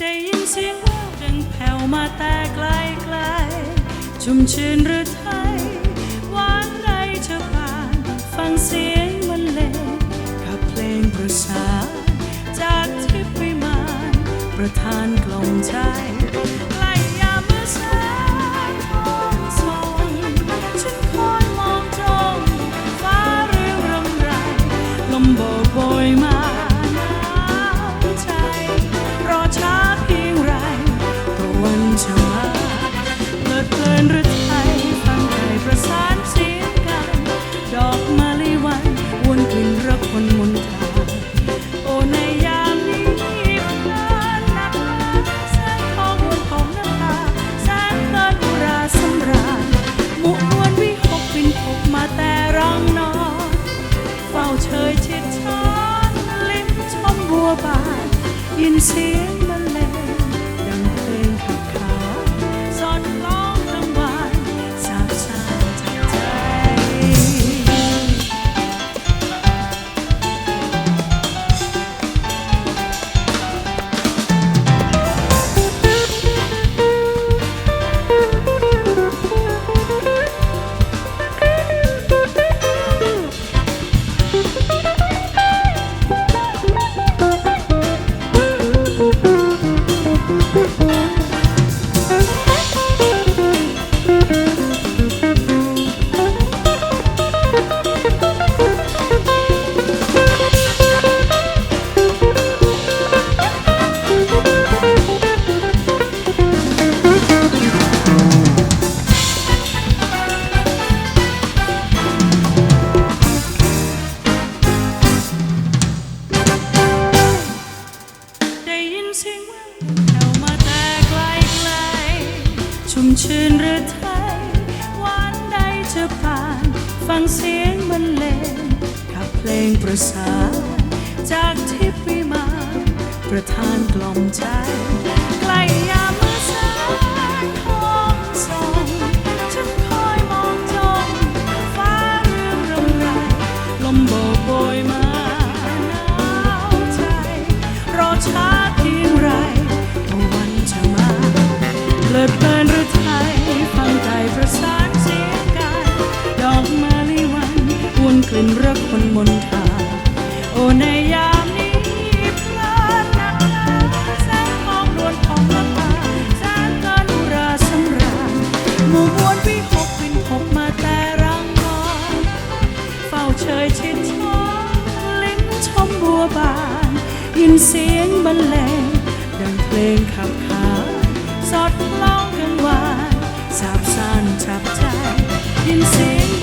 ได้ยินเสียงแววดังแผ่วมาแต่ไกลไกลชุ่มชื่นหรือไทยหวานใดเธอผ่านฟังเสียงบรรเลงกับเพลงประสานจากทิพย์วิมานประทานกล่อมใจใกล้ยามเมื่อแสงทองส่องฉันคอยมองจ้องฟ้าเรื่องรำไรลมโบกโบยมา ยินเสียง ชื่นหรือไทยวานใดจะผ่าน ฟังเสียงบรรเลงขับเพลงประสานจากทิพย์วิมานประทานกล่อมใจใกล้ยามมื่อแสงทองส่องฉันคอยมองจ้องฟ้าเรื่องรำไรลมโบกโบยมาหนาวใจ รอช้าเพียงไรก็วันจะมาเพลิดเพลิน นมนทาโอในยามนี้เพลินนักหนาแสงทองนวลของละตาแสงกินอุราสำราญหมู่มวลวิหกบินพบมาแต่รังนอนเฝ้าเชยชิดช้อนลิ้นชมบัวบานยินเสียงบรรเลงดังเพลงขับขานสอดคล้องกังวานสาบซ่านฉับใจยินเสียง